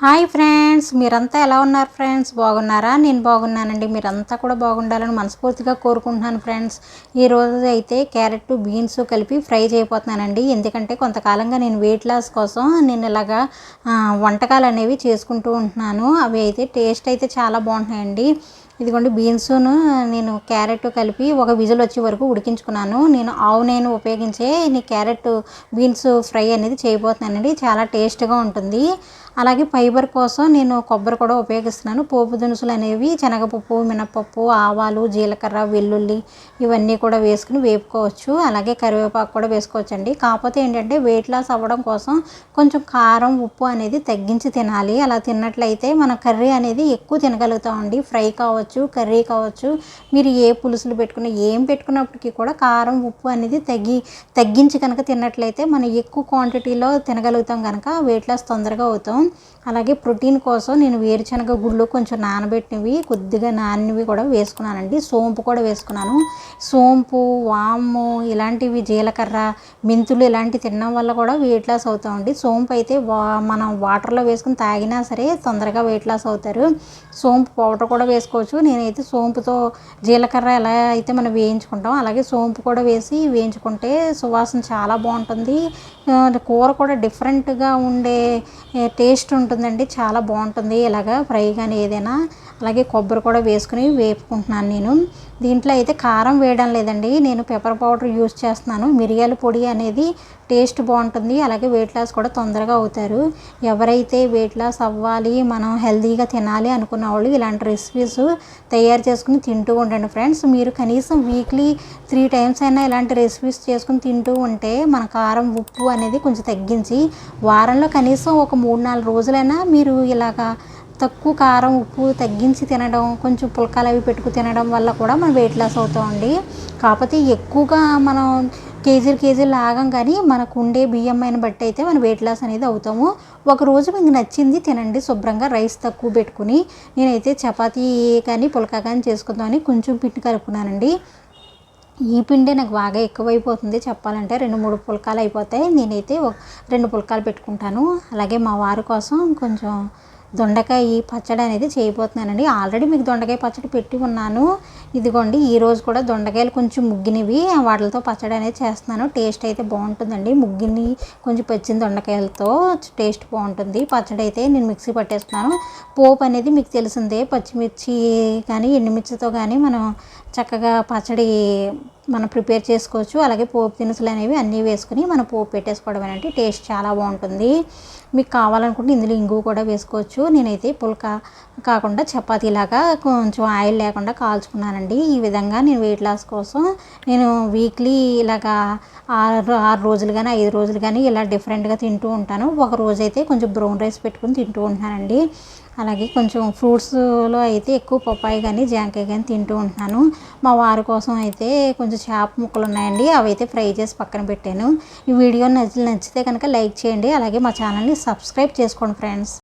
Hi friends మీరంతా ఎలా ఉన్నారు ఫ్రెండ్స్? బాగున్నారా? నేను బాగున్నానండి. మీరంతా కూడా బాగుండాలని మనస్ఫూర్తిగా కోరుకుంటున్నాను ఫ్రెండ్స్. ఈ రోజు అయితే క్యారెట్ బీన్స్ కలిపి ఫ్రై చేయబోతున్నానండి. ఎందుకంటే కొంతకాలంగా నేను వెయిట్ లాస్ కోసం నేను ఇలాగా వంటకాలు అనేవి చేసుకుంటూ ఉంటున్నాను. అవి అయితే టేస్ట్ అయితే చాలా బాగుంటున్నాయండి. ఇదిగోండి బీన్స్ను నేను క్యారెట్ కలిపి ఒక విజిల్ వచ్చే వరకు ఉడికించుకున్నాను. నేను ఆవు నేను ఉపయోగించే ఈ క్యారెట్ బీన్స్ ఫ్రై అనేది చేయబోతున్నానండి. చాలా టేస్ట్గా ఉంటుంది. అలాగే ఫైబర్ కోసం నేను కొబ్బరి కూడా ఉపయోగిస్తున్నాను. పోపు దినుసులు అనేవి శనగపప్పు మినపప్పు ఆవాలు జీలకర్ర వెల్లుల్లి ఇవన్నీ కూడా వేసుకుని వేపుకోవచ్చు. అలాగే కరివేపాకు కూడా వేసుకోవచ్చు అండి కాకపోతే ఏంటంటే వెయిట్ లాస్ అవ్వడం కోసం కొంచెం కారం ఉప్పు అనేది తగ్గించి తినాలి. అలా తిన్నట్లయితే మన కర్రీ అనేది ఎక్కువ తినగలుగుతామండి. ఫ్రై కావచ్చు కావచ్చు కర్రీ కావచ్చు మీరు ఏ పులుసులు పెట్టుకున్న ఏం పెట్టుకున్నప్పటికీ కూడా కారం ఉప్పు అనేది తగ్గి తగ్గించి కనుక తిన్నట్లయితే మనం ఎక్కువ క్వాంటిటీలో తినగలుగుతాం కనుక వెయిట్ లాస్ తొందరగా అవుతాం. అలాగే ప్రోటీన్ కోసం నేను వేరుశనగ గుళ్ళు కొంచెం నానబెట్టినవి కొద్దిగా నానినవి కూడా వేసుకున్నానండి. సోంపు కూడా వేసుకున్నాను. సోంపు వాము ఇలాంటివి జీలకర్ర మెంతులు ఇలాంటివి తినడం వల్ల కూడా వెయిట్ లాస్ అవుతామండి. సోంపు అయితే వా మనం వాటర్లో వేసుకుని తాగినా సరే తొందరగా వెయిట్ లాస్ అవుతారు. సోంపు పౌడర్ కూడా వేసుకోవచ్చు. నేనైతే సోంపుతో జీలకర్ర ఎలా అయితే మనం వేయించుకుంటాం అలాగే సోంపు కూడా వేసి వేయించుకుంటే సువాసన చాలా బాగుంటుంది. కూర కూడా డిఫరెంట్గా ఉండే టేస్ట్ ఉంటుందండి. చాలా బాగుంటుంది. ఇలాగా ఫ్రై కానీ ఏదైనా అలాగే కొబ్బరి కూడా వేసుకుని వేపుకుంటున్నాను నేను. దీంట్లో అయితే కారం వేయడం లేదండి. నేను పెప్పర్ పౌడర్ యూస్ చేస్తున్నాను. మిరియాల పొడి అనేది టేస్ట్ బాగుంటుంది. అలాగే వెయిట్ లాస్ కూడా తొందరగా అవుతారు. ఎవరైతే వెయిట్ లాస్ అవ్వాలి మనం హెల్తీగా తినాలి అనుకున్న వాళ్ళు ఇలాంటి రెసిపీస్ తయారు చేసుకుని తింటూ ఉండండి ఫ్రెండ్స్. మీరు కనీసం వీక్లీ త్రీ టైమ్స్ అయినా ఇలాంటి రెసిపీస్ చేసుకుని తింటూ ఉంటే మన కారం ఉప్పు అనేది కొంచెం తగ్గించి వారంలో కనీసం ఒక మూడు నాలుగు రోజులైనా మీరు ఇలాగా తక్కువ కారం ఉప్పు తగ్గించి తినడం కొంచెం పుల్కాలు అవి పెట్టుకు తినడం వల్ల కూడా మనం వెయిట్ లాస్ అవుతామండి. కాకపోతే ఎక్కువగా మనం కేజీలు కేజీలు లాగం కానీ మనకు ఉండే బియ్యంని బట్టి అయితే మనం వెయిట్ లాస్ అనేది అవుతాము. ఒక రోజు మీకు నచ్చింది తినండి శుభ్రంగా రైస్ తక్కువ పెట్టుకుని నేనైతే చపాతీ కానీ పులకా కానీ చేసుకుందామని కొంచెం పిండి కలుపుకున్నానండి. ఈ పిండి నాకు బాగా ఎక్కువైపోతుంది. చెప్పాలంటే రెండు మూడు పుల్కాలు అయిపోతాయి. నేనైతే రెండు పుల్కాలు పెట్టుకుంటాను. అలాగే మా వారి కోసం కొంచెం దొండకాయ పచ్చడి అనేది చేయబోతున్నానండి. ఆల్రెడీ మీకు దొండకాయ పచ్చడి పెట్టి ఉన్నాను. ఇదిగోండి ఈరోజు కూడా దొండకాయలు కొంచెం ముగ్గినవి. వాటితో పచ్చడి అనేది చేస్తున్నాను. టేస్ట్ అయితే బాగుంటుందండి. ముగ్గిని కొంచెం పచ్చిన దొండకాయలతో టేస్ట్ బాగుంటుంది. పచ్చడి అయితే నేను మిక్సీ పట్టేస్తున్నాను. పోపు అనేది మీకు తెలిసిందే. పచ్చిమిర్చి కానీ ఎండుమిర్చితో కానీ మనం చక్కగా పచ్చడి మనం ప్రిపేర్ చేసుకోవచ్చు. అలాగే పోపు దినుసులు అనేవి అన్నీ వేసుకుని మనం పోపు పెట్టేసుకోవడం అనేది టేస్ట్ చాలా బాగుంటుంది. మీకు కావాలనుకుంటే ఇందులో ఇంగువ కూడా వేసుకోవచ్చు. నేనైతే పుల్కా కాకుండా చపాతీలాగా కొంచెం ఆయిల్ లేకుండా కాల్చుకున్నానండి. ఈ విధంగా నేను వెయిట్ లాస్ కోసం నేను వీక్లీ ఇలాగా ఆరు ఆరు రోజులు కానీ ఐదు రోజులు కానీ ఇలా డిఫరెంట్గా తింటూ ఉంటాను. ఒక రోజు అయితే కొంచెం బ్రౌన్ రైస్ పెట్టుకుని తింటూ ఉంటానండి అలాగే కొంచెం ఫ్రూట్స్లో అయితే ఎక్కువ పప్పాయి కానీ జాంకాయ కానీ తింటూ ఉంటున్నాను. మా వారి కోసం అయితే కొంచెం చేప ముక్కలు ఉన్నాయండి. అవి అయితే ఫ్రై చేసి పక్కన పెట్టాను. ఈ వీడియో నచ్చి నచ్చితే కనుక లైక్ చేయండి. అలాగే మా ఛానల్ని సబ్స్క్రైబ్ చేసుకోండి ఫ్రెండ్స్.